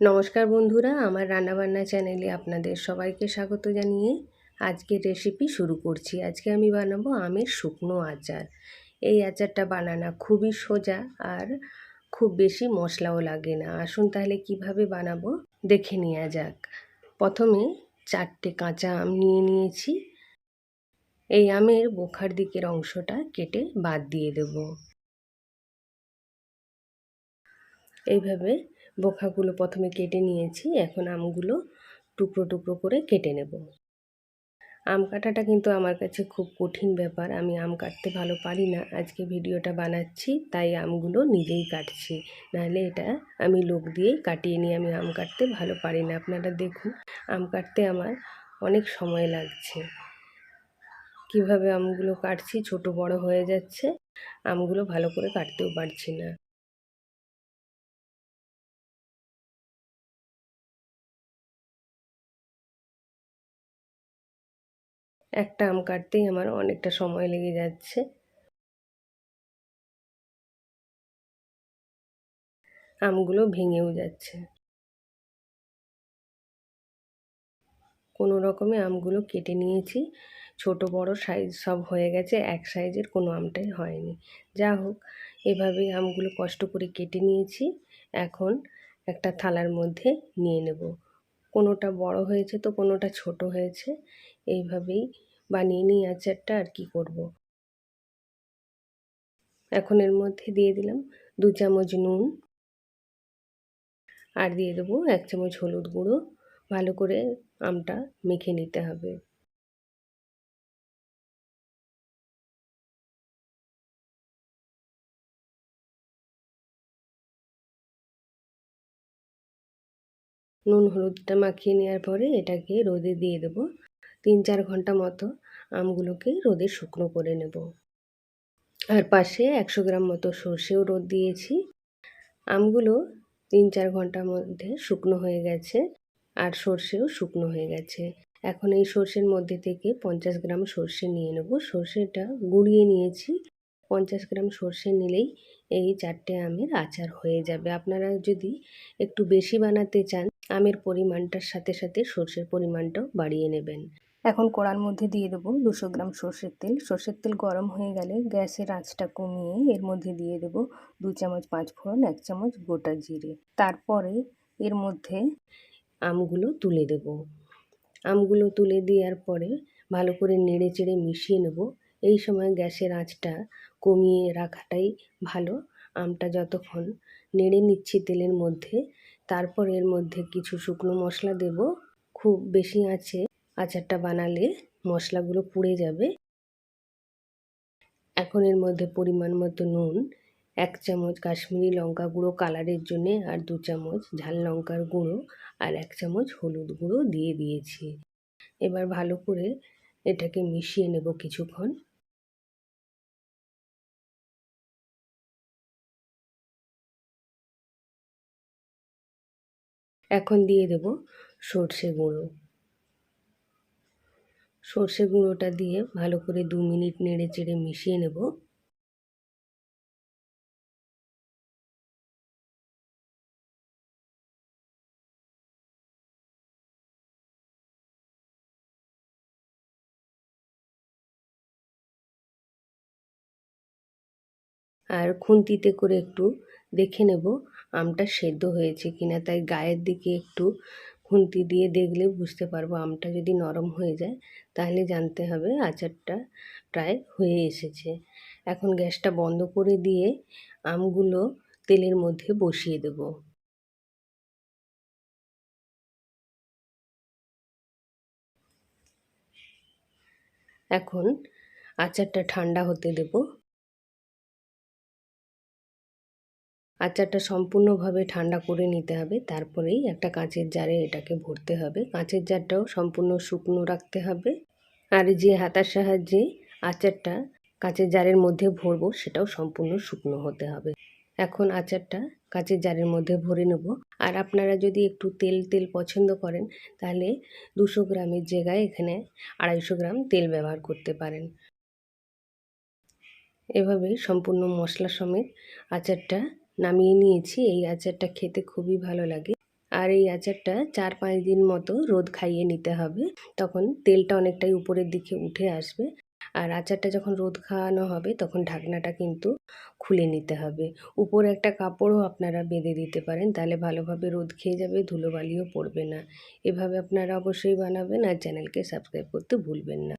নমস্কার বন্ধুরা, আমার রান্নাবান্না চ্যানেলে আপনাদের সবাইকে স্বাগত জানিয়ে আজকের রেসিপি শুরু করছি। আজকে আমি বানাবো আমের শুকনো আচার। এই আচারটা বানানো খুবই সোজা আর খুব বেশি মশলাও লাগে না। আসুন তাহলে কীভাবে বানাবো দেখে নেওয়া যাক। প্রথমে চারটে কাঁচা আম নিয়ে নিয়েছি। এই আমের বোখার দিকের অংশটা কেটে বাদ দিয়ে দেব। এইভাবে বোখাগুলো প্রথমে কেটে নিয়েছি, এখন আমগুলো টুকরো টুকরো করে কেটে নেব। আম কাটাটা কিন্তু আমার কাছে খুব কঠিন ব্যাপার, আমি আম কাটতে ভালো পারি না, আজকে ভিডিওটা বানাচ্ছি, তাই আমগুলো নিজেই কাটছি, নাহলে এটা আমি লোক দিয়েই কাটিয়ে নিয়ে আমি আম কাটতে ভালো পারি না, আপনারা দেখুন, আম কাটতে আমার অনেক সময় লাগছে। কীভাবে আমগুলো কাটছি, ছোট বড় হয়ে যাচ্ছে, আমগুলো ভালো করে কাটতেও পারছি না। একটা আম কাটতেই আমার অনেকটা সময় লেগে যাচ্ছে। আমগুলো ভেঙেও যাচ্ছে। কোনো রকমে আমগুলো কেটে নিয়েছি। ছোট, বড় সাইজ সব হয়ে গেছে, এক সাইজের কোনো আমটাই হয়নি। যা হোক, এভাবেই আমগুলো কষ্ট করে কেটে নিয়েছি। এখন একটা থালার মধ্যে নিয়ে নেব। কোনোটা বড় হয়েছে তো কোনোটা ছোট হয়েছে। এইভাবেই বানিয়ে নিই আচারটা আর কি করব। এখন এর মধ্যে দিয়ে দিলাম দু চামচ নুন। আর দিয়ে দেবো এক চামচ হলুদ গুঁড়ো। ভালো করে আমটা মেখে নিতে হবে। নুন হলুদটা মাখিয়ে নেওয়ার পরে এটাকে রোদে দিয়ে দেবো তিন চার ঘণ্টা মতো। আমগুলোকে রোদে শুকনো করে নেব। আর পাশে একশো গ্রাম মতো সর্ষেও রোদ দিয়েছি। আমগুলো তিন চার ঘণ্টার মধ্যে শুকনো হয়ে গেছে আর সর্ষেও শুকনো হয়ে গেছে। এখন এই সর্ষের মধ্যে থেকে পঞ্চাশ গ্রাম সর্ষে নিয়ে নেব। সর্ষেটা গুঁড়িয়ে নিয়েছি। পঞ্চাশ গ্রাম সর্ষে নিলেই এই চারটে আমের আচার হয়ে যাবে। আপনারা যদি একটু বেশি বানাতে চান, আমের পরিমাণটার সাথে সাথে সর্ষের পরিমাণটাও বাড়িয়ে নেবেন। এখন কড়ার মধ্যে দিয়ে দেবো দুশো গ্রাম সর্ষের তেল। সর্ষের তেল গরম হয়ে গেলে গ্যাসের আঁচটা কমিয়ে এর মধ্যে দিয়ে দেবো দু চামচ পাঁচ ফোড়ন, এক চামচ গোটা জিরে। তারপরে এর মধ্যে আমগুলো তুলে দেব। আমগুলো তুলে দেওয়ার পরে ভালো করে নেড়ে চেড়ে মিশিয়ে নেব। এই সময় গ্যাসের আঁচটা কমিয়ে রাখাটাই ভালো। আমটা যতক্ষণ নেড়ে নিচ্ছি তেলের মধ্যে, তারপর এর মধ্যে কিছু শুকনো মশলা দেব। খুব বেশি আঁচে, আচারটা বানালে মশলাগুলো পুড়ে যাবে। এখন এর মধ্যে পরিমাণ মতো নুন, এক চামচ কাশ্মীরি লঙ্কা গুঁড়ো কালারের জন্যে আর দু চামচ ঝাল লঙ্কার গুঁড়ো আর এক চামচ হলুদ গুঁড়ো দিয়ে দিয়েছি। এবার ভালো করে এটাকে মিশিয়ে নেব কিছুক্ষণ। এখন দিয়ে দেব সর্ষে গুঁড়ো। সর্ষে গুঁড়োটা দিয়ে ভালো করে দু মিনিট নেড়ে চেড়ে মিশিয়ে নেব। আর খুন্তিতে করে একটু দেখে নেব, আমটা সেদ্ধ হয়েছে কিনা। তাই গায়ের দিকে একটু খুন্তি দিয়ে দেখলে বুঝতে পারব আমটা যদি নরম হয়ে যায়, তাহলে জানতে হবে আচারটা প্রায় হয়ে এসেছে। এখন গ্যাসটা বন্ধ করে দিয়ে আমগুলো তেলের মধ্যে বসিয়ে দেব। এখন আচারটা ঠান্ডা হতে দেব। আচারটা সম্পূর্ণভাবে ঠান্ডা করে নিতে হবে। তারপরেই একটা কাঁচের জারে এটাকে ভরতে হবে। কাঁচের জারটাও সম্পূর্ণ শুকনো রাখতে হবে। আর যে হাতার সাহায্যে আচারটা কাঁচের জারের মধ্যে ভরবো, সেটাও সম্পূর্ণ শুকনো হতে হবে। এখন আচারটা কাঁচের জারের মধ্যে ভরে নেব। আর আপনারা যদি একটু তেল তেল পছন্দ করেন, তাহলে দুশো গ্রামের জায়গায় এখানে আড়াইশো গ্রাম তেল ব্যবহার করতে পারেন। এভাবে সম্পূর্ণ মশলা সমেত আচারটা নামিয়ে নিয়েছি। এই আচারটা খেতে খুবই ভালো লাগে। আর এই আচারটা চার পাঁচ দিন মতো রোদ খাইয়ে নিতে হবে। তখন তেলটা অনেকটাই উপরের দিকে উঠে আসবে। আর আচারটা যখন রোদ খাওয়ানো হবে, তখন ঢাকনাটা কিন্তু খুলে নিতে হবে। উপরে একটা কাপড়ও আপনারা বেঁধে দিতে পারেন, তাহলে ভালোভাবে রোদ খেয়ে যাবে, ধুলোবালিও পড়বে না। এভাবে আপনারা অবশ্যই বানাবেন আর চ্যানেলকে সাবস্ক্রাইব করতে ভুলবেন না।